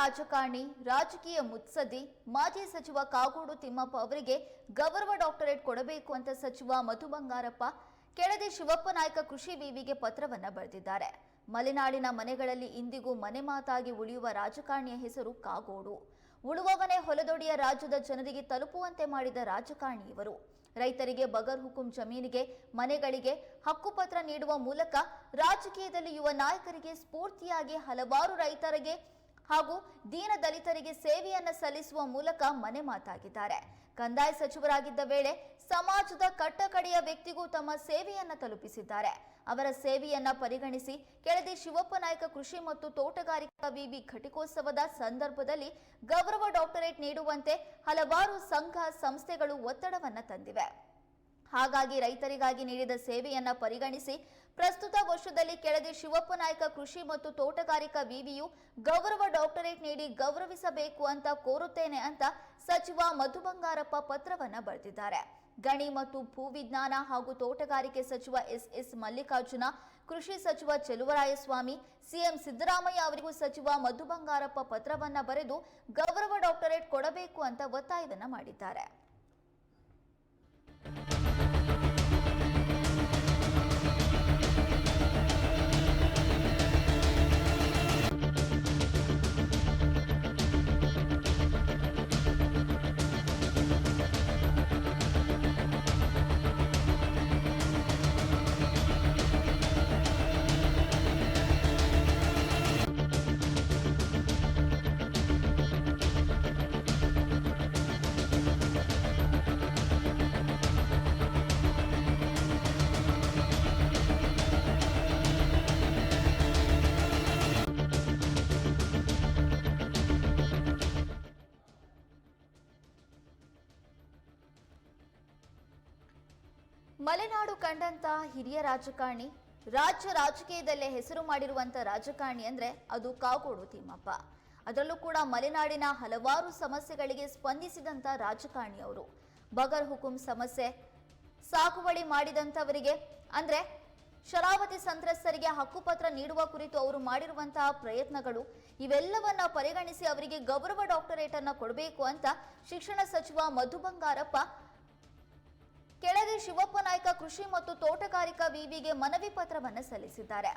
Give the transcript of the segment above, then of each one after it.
ರಾಜಕಾರಣಿ, ರಾಜಕೀಯ ಮುತ್ಸದ್ದಿ, ಮಾಜಿ ಸಚಿವ ಕಾಗೋಡು ತಿಮ್ಮಪ್ಪ ಅವರಿಗೆ ಗೌರವ ಡಾಕ್ಟರೇಟ್ ಕೊಡಬೇಕು ಅಂತ ಸಚಿವ ಮಧು ಬಂಗಾರಪ್ಪ, ಕೆಳದಿ ಶಿವಪ್ಪ ನಾಯಕ ಕೃಷಿ ವಿವಿಗೆ ಪತ್ರವನ್ನ ಬರೆದಿದ್ದಾರೆ. ಮಲೆನಾಡಿನ ಮನೆಗಳಲ್ಲಿ ಇಂದಿಗೂ ಮನೆ ಮಾತಾಗಿ ಉಳಿಯುವ ರಾಜಕಾರಣಿಯ ಹೆಸರು ಕಾಗೋಡು. ಉಳುವವನೇ ಹೊಲದೊಡಿಯ ರಾಜ್ಯದ ಜನರಿಗೆ ತಲುಪುವಂತೆ ಮಾಡಿದ ರಾಜಕಾರಣಿ ಇವರು. ರೈತರಿಗೆ ಬಗರ್ ಹುಕುಂ ಜಮೀನಿಗೆ, ಮನೆಗಳಿಗೆ ಹಕ್ಕುಪತ್ರ ನೀಡುವ ಮೂಲಕ ರಾಜಕೀಯದಲ್ಲಿ ಯುವ ನಾಯಕರಿಗೆ ಸ್ಫೂರ್ತಿಯಾಗಿ ಹಲವಾರು ರೈತರಿಗೆ ಹಾಗೂ ದೀನ ದಲಿತರಿಗೆ ಸೇವೆಯನ್ನ ಸಲ್ಲಿಸುವ ಮೂಲಕ ಮನೆ ಮಾತಾಗಿದ್ದಾರೆ. ಕಂದಾಯ ಸಚಿವರಾಗಿದ್ದ ವೇಳೆ ಸಮಾಜದ ಕಟ್ಟಕಡೆಯ ವ್ಯಕ್ತಿಗೂ ತಮ್ಮ ಸೇವೆಯನ್ನ ತಲುಪಿಸಿದ್ದಾರೆ. ಅವರ ಸೇವೆಯನ್ನ ಪರಿಗಣಿಸಿ ಕೆಳದಿ ಶಿವಪ್ಪ ನಾಯಕ ಕೃಷಿ ಮತ್ತು ತೋಟಗಾರಿಕಾ ವಿವಿ ಘಟಿಕೋತ್ಸವದ ಸಂದರ್ಭದಲ್ಲಿ ಗೌರವ ಡಾಕ್ಟರೇಟ್ ನೀಡುವಂತೆ ಹಲವಾರು ಸಂಘ ಸಂಸ್ಥೆಗಳು ಒತ್ತಡವನ್ನ ತಂದಿವೆ. ಹಾಗಾಗಿ ರೈತರಿಗಾಗಿ ನೀಡಿದ ಸೇವೆಯನ್ನ ಪರಿಗಣಿಸಿ ಪ್ರಸ್ತುತ ವರ್ಷದಲ್ಲಿ ಕೆಳದಿ ಶಿವಪ್ಪ ನಾಯಕ ಕೃಷಿ ಮತ್ತು ತೋಟಗಾರಿಕಾ ವಿವಿಯು ಗೌರವ ಡಾಕ್ಟರೇಟ್ ನೀಡಿ ಗೌರವಿಸಬೇಕು ಅಂತ ಕೋರುತ್ತೇನೆ ಅಂತ ಸಚಿವ ಮಧು ಬಂಗಾರಪ್ಪ ಪತ್ರವನ್ನ ಬರೆದಿದ್ದಾರೆ. ಗಣಿ ಮತ್ತು ಭೂವಿಜ್ಞಾನ ಹಾಗೂ ತೋಟಗಾರಿಕೆ ಸಚಿವ ಎಸ್ ಎಸ್ ಮಲ್ಲಿಕಾರ್ಜುನ, ಕೃಷಿ ಸಚಿವ ಚೆಲುವರಾಯಸ್ವಾಮಿ, ಸಿಎಂ ಸಿದ್ದರಾಮಯ್ಯ ಅವರಿಗೂ ಸಚಿವ ಮಧು ಬಂಗಾರಪ್ಪ ಪತ್ರವನ್ನ ಬರೆದು ಗೌರವ ಡಾಕ್ಟರೇಟ್ ಕೊಡಬೇಕು ಅಂತ ಒತ್ತಾಯವನ್ನ ಮಾಡಿದ್ದಾರೆ. ಮಲೆನಾಡು ಕಂಡಂತ ಹಿರಿಯ ರಾಜಕಾರಣಿ, ರಾಜ್ಯ ರಾಜಕೀಯದಲ್ಲೇ ಹೆಸರು ಮಾಡಿರುವಂತ ರಾಜಕಾರಣಿ ಅಂದ್ರೆ ಅದು ಕಾಗೋಡು ತಿಮ್ಮಪ್ಪ. ಅದರಲ್ಲೂ ಕೂಡ ಮಲೆನಾಡಿನ ಹಲವಾರು ಸಮಸ್ಯೆಗಳಿಗೆ ಸ್ಪಂದಿಸಿದಂತ ರಾಜಕಾರಣಿ ಅವರು. ಬಗರ್ ಹುಕುಂ ಸಮಸ್ಯೆ, ಸಾಗುವಳಿ ಮಾಡಿದಂಥವರಿಗೆ ಅಂದ್ರೆ ಶರಾವತಿ ಸಂತ್ರಸ್ತರಿಗೆ ಹಕ್ಕುಪತ್ರ ನೀಡುವ ಕುರಿತು ಅವರು ಮಾಡಿರುವಂತಹ ಪ್ರಯತ್ನಗಳು, ಇವೆಲ್ಲವನ್ನ ಪರಿಗಣಿಸಿ ಅವರಿಗೆ ಗೌರವ ಡಾಕ್ಟರೇಟ್ ಅನ್ನ ಕೊಡಬೇಕು ಅಂತ ಶಿಕ್ಷಣ ಸಚಿವ ಮಧು ಬಂಗಾರಪ್ಪ ಕೆಳದಿ ಶಿವಪ್ಪ ನಾಯ್ಕ ಕೃಷಿ ಮತ್ತು ತೋಟಗಾರಿಕಾ ವಿವಿಗೆ ಮನವಿ ಪತ್ರವನ್ನು ಸಲ್ಲಿಸಿದ್ದಾರೆ.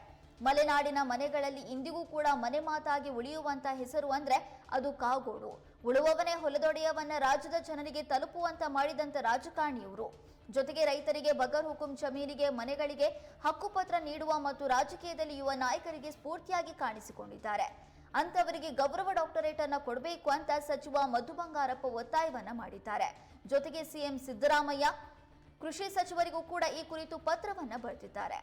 ಮಲೆನಾಡಿನ ಮನೆಗಳಲ್ಲಿ ಇಂದಿಗೂ ಕೂಡ ಮನೆ ಮಾತಾಗಿ ಉಳಿಯುವಂತ ಹೆಸರು ಅಂದ್ರೆ ಅದು ಕಾಗೋಡು. ಉಳುವವನೇ ಹೊಲದೊಡೆಯವನ್ನ ರಾಜ್ಯದ ಜನರಿಗೆ ತಲುಪುವಂತ ಮಾಡಿದಂತ ರಾಜಕಾರಣಿಯವರು. ಜೊತೆಗೆ ರೈತರಿಗೆ ಬಗರ್ ಹುಕುಂ ಜಮೀನಿಗೆ ಮನೆಗಳಿಗೆ ಹಕ್ಕುಪತ್ರ ನೀಡುವ ಮತ್ತು ರಾಜಕೀಯದಲ್ಲಿ ಯುವ ನಾಯಕರಿಗೆ ಸ್ಫೂರ್ತಿಯಾಗಿ ಕಾಣಿಸಿಕೊಂಡಿದ್ದಾರೆ. ಅಂತವರಿಗೆ ಗೌರವ ಡಾಕ್ಟರೇಟ್ ಅನ್ನ ಕೊಡಬೇಕು ಅಂತ ಸಚಿವ ಮಧು ಬಂಗಾರಪ್ಪ ಒತ್ತಾಯವನ್ನ ಮಾಡಿದ್ದಾರೆ. ಜೊತೆಗೆ ಸಿಎಂ ಸಿದ್ದರಾಮಯ್ಯ ಕೃಷಿ ಸಚಿವರಿಗೂ ಕೂಡ ಈ ಕುರಿತು ಪತ್ರವನ್ನು ಬರೆದಿದ್ದಾರೆ.